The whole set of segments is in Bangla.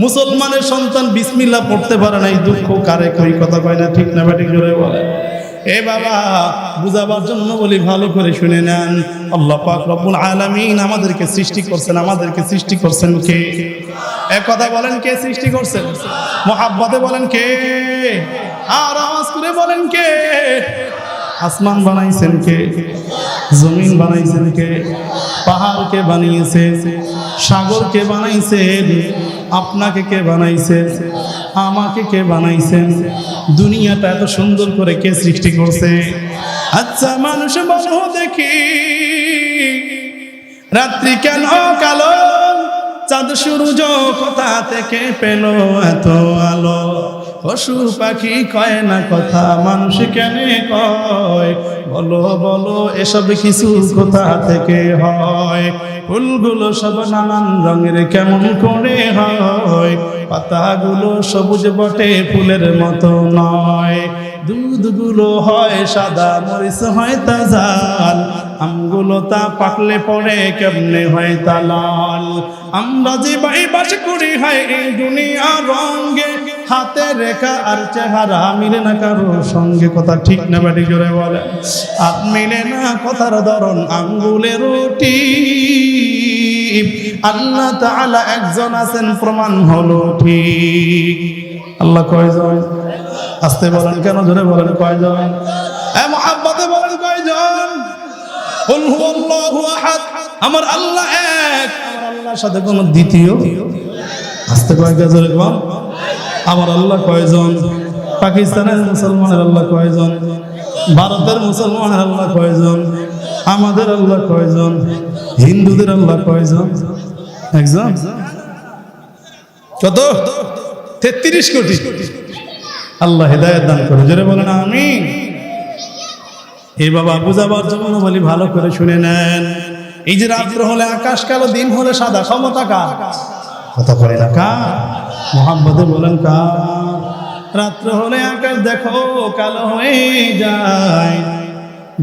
মুসলমানের সন্তান বিসমিল্লাহ পড়তে পারে না এই দুঃখ কারে কই কথা কয় না, ঠিক না বাড়ি জোরে বলে এ বাবা, বুঝাবার জন্য বলি, ভালো করে শুনে নেন। আল্লাহ পাক রব্বুল আলামিন আমাদেরকে সৃষ্টি করছেন, আমাদেরকে সৃষ্টি করছেন কে? এক কথা বলেন, কে সৃষ্টি করছেন? মোহাব্বতে বলেন কে? আর আওয়াজ করে বলেন কে? আসমান বানাইছেন কে? জমিন বানাইছেন কে? পাহাড়কে বানিয়েছেন? সাগরকে বানাইছেন? আপনাকে কে বানাইছে আমাকে কে বানাইছেন? দুনিয়াটা এত সুন্দর করে কে সৃষ্টি করছে? আচ্ছা মানুষ বলো দেখি। রাত্রি কেন কালো? চাঁদ সূর্য কোথা থেকে পেল এত আলো? পশু পাখি কয় না কথা, মানুষ কেন কয়? বলো বলো, এসব কিছু কোথা থেকে হয়? ফুলগুলো সব নানান রঙের কেমন করে হয়? পাতাগুলো সবুজ বটে, ফুলের মতো নয়। দুধগুলো হয় সাদা, মরিচ হয় তাজাল। আমগুলো তা পাকলে পরে কেমনে হয় তা লাল আমরা যে বাই বাস করি, হয়, এই দুনিয়া রঙ্গে হাতে রেখা আর চেহারা মিলে না কারও সঙ্গে। কথা ঠিক না বাড়ি জোরে বলে। হাত মিলে না কথার ধরন আঙ্গুলের রুটি। আল্লাহ তাআলা একজন আছেন, প্রমাণ হলো ঠিক। আল্লাহ কয়জন? আসতে বলেন, কেন জোরে বলেন, কয়জন? কুল হুয়াল্লাহু আহাদ। আমার আল্লাহ এক। আমার আল্লাহর সাথে কোনো দ্বিতীয়? আসতে বল আমার আল্লাহ কয়জন? পাকিস্তানের মুসলমানের আল্লাহ কয়জন? ভারতের মুসলমানের আল্লাহ কয়জন? আমাদের আল্লাহ কয়জন? হিন্দুদের আল্লাহ কয়জন? একজন? কত? তেত্রিশ কোটি। আল্লাহ হেদায়ত দান করে। জোরে বলেন আমি এই বাবা বুঝাবার জন্য বলি, ভালো করে শুনে নেন। এই যে রাত্র হলে, আকাশ কালো, দিন হলে সাদা, ক্ষমতা কার? কথা করে না কার? মোহাম্মদে বলেন কার? রাত্র হলে আকাশ দেখো, কালো হয়ে যায়।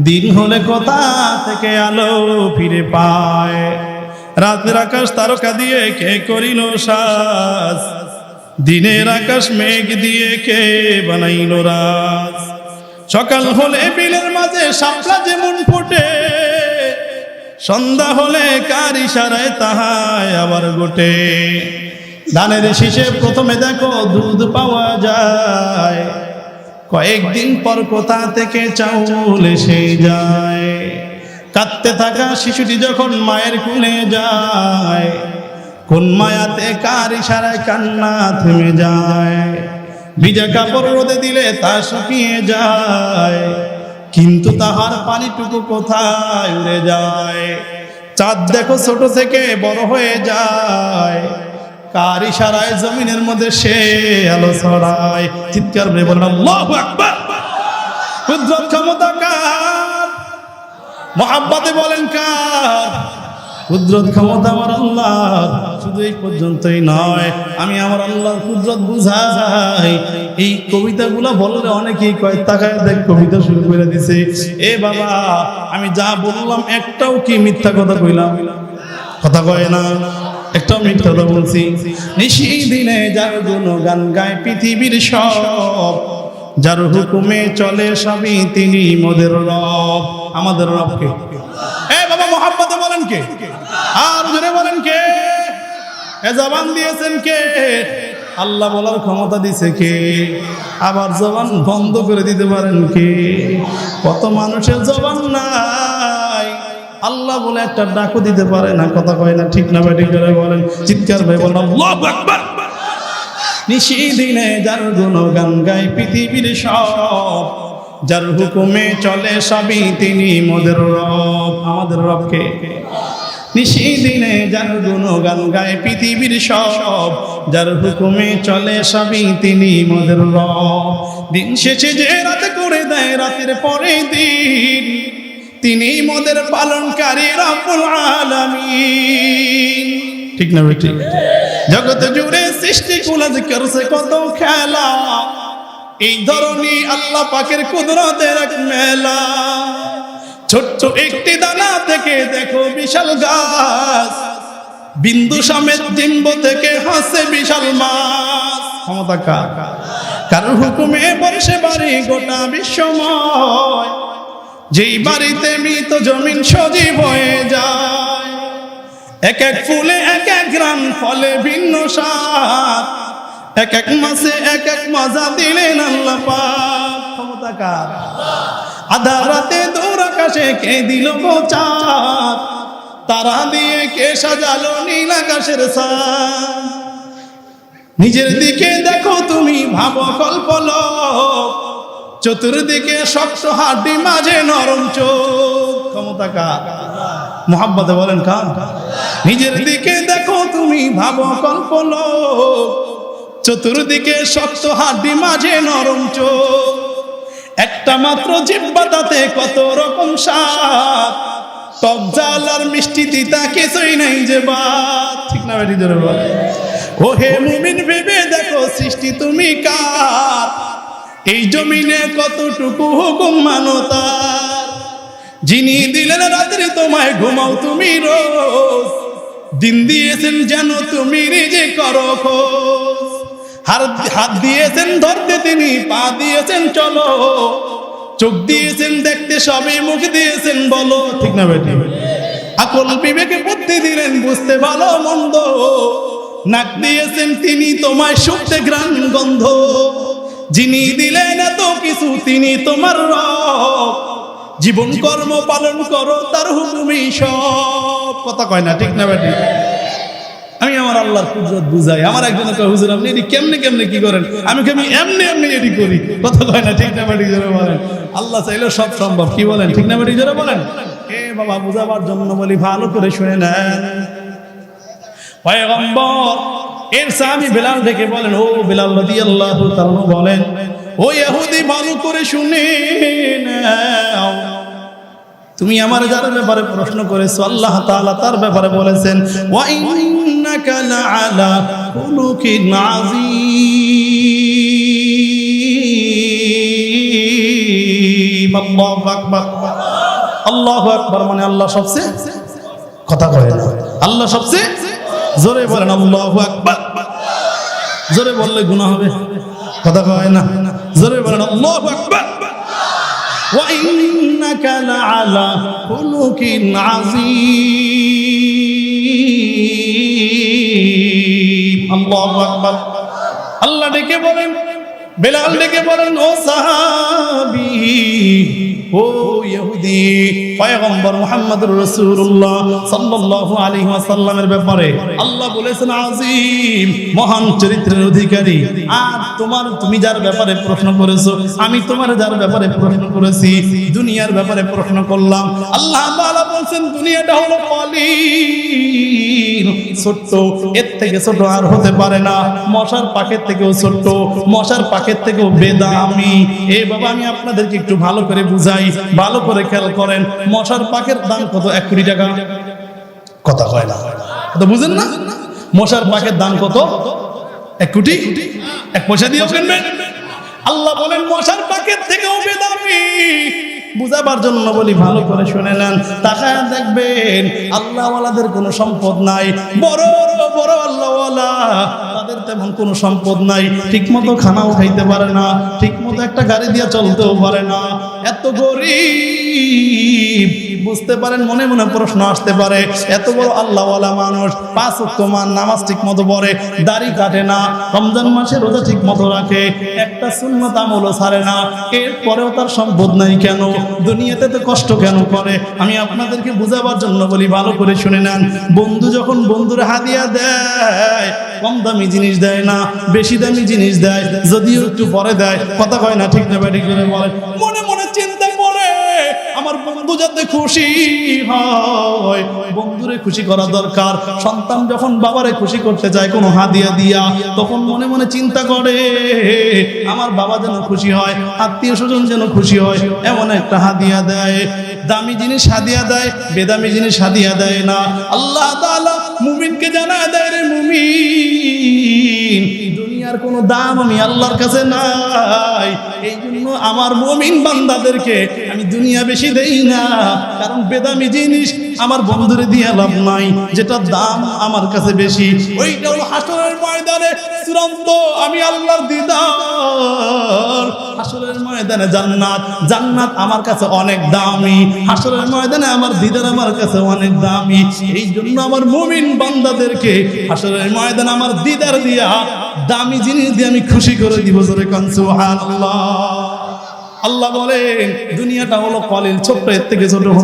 দিন হলে কোথা থেকে আলো ফিরে পায়। রাতের আকাশ তারকা দিয়ে কে করিল সাজ? দিনের আকাশ মেঘ দিয়ে কে বানাইল রাজ? সকাল হলে বিলের মাঝে, শাপলা যেমন ফোটে। সন্ধ্যা হলে কার ইশারায় তাহায় আবার গোটে। ধানের শীষে প্রথমে দেখো দুধ পাওয়া যায়। কয়েকদিন পর কোথা থেকে চাউল এসে যায়। কাঁদতে থাকা শিশুটি যখন মায়ের কুলে যায়, কোন মায়াতে কার ইশারায় কান্না থেমে যায়। ভিজা কাপড় রোদে দিলে তা শুকিয়ে যায়। কিন্তু তাহার পানিটুকু কোথায় উড়ে যায়? চাঁদ দেখো ছোট থেকে বড় হয়ে যায়। কার ইশারায় জমিনের মধ্যে সে আলো ছড়ায়? চিৎকার করে কুদরত ক্ষমতা কার? মহাব্বাতে বলেন কার? কুদরত ক্ষমতা আমার আল্লাহ শুধু এই পর্যন্তই নয়, আমি আমার আল্লাহর কুদরত বুঝাই এই কবিতাগুলো বললে অনেকেই কয়, তাকায় দেখ, কবিতা শুরু করে দিছে। এ বাবা, আমি যা বললাম একটাও কি মিথ্যা কথা কইলাম? কথা কয় না, একটাও মিথ্যা কথা বলছি। নিশি দিনে যার গুণ গান গায় পৃথিবীর সব, যার হুকুমে চলে সবই তিনি মোদের রব। আমাদের রবকে এ বাবা মোহাম্মদে বলেন কে? আর জোরে বলেন কে? এ জবান দিয়েছেন কে? আল্লাহ বলার ক্ষমতা দিছে কে? আবার জবান বন্ধ করে দিতে পারেন কে? কত মানুষের জবান নাই। আল্লাহ বলে একটা ডাকও দিতে পারে না, কথা কয় না, ঠিক না ব্যাটিং করে বলেন। চিৎকার ভাই বলেন, আল্লাহু আকবার! নিশি দিনে যার গুণগান গায়, পৃথিবীর সব যার হুকুমে চলে সবই তিনি মোদের রব, আমাদের রবকে। নিশি দিনে যার গুণগান গায় পৃথিবীর সব, যার হুকুমে চলে সবই তিনি মোদের রব। দিন শেষে যে রাতে করে দেয় রাতের পরে দিন, তিনি মোদের পালনকারী রব্বুল আলামিন। ঠিক না, ঠিক? জগৎ জুড়ে সৃষ্টি কুলাজ করছে কত খেলা এই ধরনী আল্লাহ পাকের কুদরতের এক মেলা। ছোট্ট একটি দানা থেকে দেখো বিশাল গাছ। বিন্দু সমেত ডিম্ব থেকে হাসে বিশাল মাছ। ক্ষমতা কার? হুকুমে বর্ষে বাড়ি গোটা বিশ্বময়। যেই বাড়িতে মৃত জমিন সজীব হয়ে যায়। এক এক ফুলে এক এক গ্রাম ফলে ভিন্ন স্বাদ। এক এক মাসে এক এক মজা দিলেন আল্লাহ পাক। ক্ষমতা কার? আধা রাতে দৌড় আকাশে কে দিল চাঁদ তারা দিয়ে কে সাজালো নীল আকাশের সাদ নিজের দিকে দেখো তুমি, ভাবো কল্পল চতুর্দিকে শক্ত হাড্ডি, মাঝে নরম চোখ। ক্ষমতা কার? মোহাম্মতে বলেন কার? নিজের দিকে দেখো তুমি, ভাবো কল্পল চতুর্দিকে শক্ত হাড্ডি, মাঝে নরম চোখ। একটা মাত্র জিব্বা, তাতে কত রকম স্বাদ। টক জাল আর মিষ্টি তিতা কিছুই নাই যে বাদ। ঠিক না বেটি বল। ও হে মুমিন, ভেবে দেখো সৃষ্টি তুমি কার? এই জমিনে কতটুকু হুকুম মানো তার? যিনি দিলেন রাত্রে তোমায়, ঘুমাও তুমি রোজ। দিন দিয়েছেন যেন তুমি নিজে করো খোঁজ। হাত দিয়েছেন, ধরতে তিনি, পা দিয়েছেন, চলো। চোখ দিয়েছেন, দেখতে সবে মুখ দিয়েছেন, বলো, ঠিক না বেটি? আকল বিবেকে বুদ্ধি দিলেন, বুঝতে ভালো, মন্দ। নাক দিয়েছেন তিনি, তোমায় শুকতে গ্রাম গন্ধ। যিনি দিলেন এত কিছু, তিনি তোমার রব। জীবন কর্ম পালন করো, তার হুকুমি সব। কথা কয় না, ঠিক না বেটি? আমার আল্লাহর কুদরত বুঝাই আমার একজন কয় হুজুর, আপনি এটি কেমনে কেমনে কি করেন? আমি কি আমি এমনি এমনি এটি করি? কথা কয় না, ঠিক না বেটি জোরে বলেন। আল্লাহ চাইলেও সব সম্ভব। কি বলেন? ঠিক না বেটি জোরে বলেন? এ বাবা, বুঝাবার জন্য বলি, ভালো করে শুনে নেন। পয়গম্বর, এর স্বামী বেলাল ডেকে বলেন, ও বেলাল রাদিয়াল্লাহু তাআলা বলেন, ও ইহুদি, ভালো করে শুনে নাও। তুমি আমার যার ব্যাপারে প্রশ্ন করেছ, আল্লাহ তার ব্যাপারে বলেছেন, ওয়া ইন্নাকা লাআলা খুলুকিন আযীম আল্লাহু আকবার আল্লাহু আকবার মানে আল্লাহ সবচেয়ে কথা কয় না আল্লাহ সবচেয়ে জোরে বলেন আল্লাহু আকবার জোরে বললে গুনাহ হবে কথা কয় না জোরে বলেন আল্লাহু আকবার وإنك لعلى خلق عظيم আল্লাহু আকবার। আল্লাহ ডেকে বলেন বেলাল ডেকে বলেন ও সাহাবী ও ইহুদি, পয়গম্বর মুহাম্মদুর রাসূলুল্লাহ সাল্লাল্লাহু আলাইহি ব্যাপারে আল্লাহ বলেছেন, আজিম, মহান চরিত্রের অধিকারী। তোমার, তুমি যার ব্যাপারে প্রশ্ন আমি তোমার যার ব্যাপারে প্রশ্ন করেছি, দুনিয়ার ব্যাপারে প্রশ্ন করলাম। আল্লাহ বলেন দুনিয়াটা হলো ছোট্ট, এর থেকে ছোট আর হতে পারে না। মশার পাকের থেকেও ছোট্ট, মশার পাকের থেকেও বেদামি। এ বাবা, আমি আপনাদেরকে একটু ভালো করে বুঝাই। ভালো করে খেয়াল করেন, মশার পাকের দাম কত? এক কোটি টাকা। কথা হয় না। তো বুঝেন না? মশার পাকের দাম কত? এক কোটি? এক পয়সা দিয়ে কিনবেন আল্লাহ বলেন, মশার পাকের থেকেও বেদামি। বুঝাবার জন্য বলি, ভালো করে শুনে নেন, তাকায় দেখবেন, আল্লাহওয়ালাদের কোনো সম্পদ নাই। বড় বড় বড় আল্লাহওয়ালা। তাদের তেমন কোনো সম্পদ নাই। ঠিক মতো খানাও খাইতে পারে না ঠিক মতো একটা গাড়ি দিয়ে চলতেও পারে না। এত গরিব, বুঝতে পারেন, মনে মনে প্রশ্ন আসতে পারে, এত বড় আল্লাহওয়ালা মানুষ, পাঁচ মান নামাজ ঠিক মতো পড়ে, দাড়ি কাটে না, রমজান মাসে রোজা ঠিক মতো রাখে, একটা সুন্নত আমলও ছাড়ে না, এরপরেও তার সম্পদ নাই কেন? দুনিয়াতে তো কষ্ট কেন করে? আমি আপনাদেরকে বুঝাবার জন্য বলি, ভালো করে শুনে নেন। বন্ধু যখন বন্ধুর হাদিয়া দেয় কম দামি জিনিস দেয় না, বেশি দামি জিনিস দেয়, যদিও একটু পরে দেয়। কথা কয় না ঠিক না ব্যাটি করে বলে। মনে মনে চিন্তা করে আমার বন্ধু যাতে খুশি হয়। বন্ধুরে খুশি করা দরকার। সন্তান যখন বাবারে খুশি করতে চায় কোনো হাদিয়া দিয়া, তখন মনে মনে চিন্তা করে, আমার বাবা যেন খুশি হয়, আত্মীয় স্বজন যেন খুশি হয়, এমন একটা হাদিয়া দেয়। দামি জিনিস হাদিয়া দেয়, বেদামি জিনিস হাদিয়া দেয় না। আল্লাহ তাআলা মুমিনকে জানা দেয় রে মুমিন দুনিয়া দুনিয়ার কোনো দাম আমি আল্লাহর কাছে নাই। এই জন্য আমার মমিন বান্দাদেরকে আমি দুনিয়া বেশি দেই না। কারণ বেদামি জিনিস আমার বন্ধুরে দিয়ে লাভ নাই যেটা দাম আমার কাছে বেশি। ওইটা হলো হাসরের ময়দানে চূড়ান্ত আমি আল্লাহর দিদার। হাসরের ময়দানে জান্নাত জান্নাত আমার কাছে অনেক দামি। হাসরের ময়দানে আমার দিদার আমার কাছে অনেক দামি। এই জন্য আমার মুমিন বান্দাদেরকে হাসরের ময়দানে আমার দিদার দিয়া দামি জিনিস দিয়ে আমি খুশি করে দিব, জোরে কান, সুবহানাল্লাহ। আল্লাহ বলেন, দুনিয়াটা হলো কলিল, ছোট্ট, এর থেকে ছোট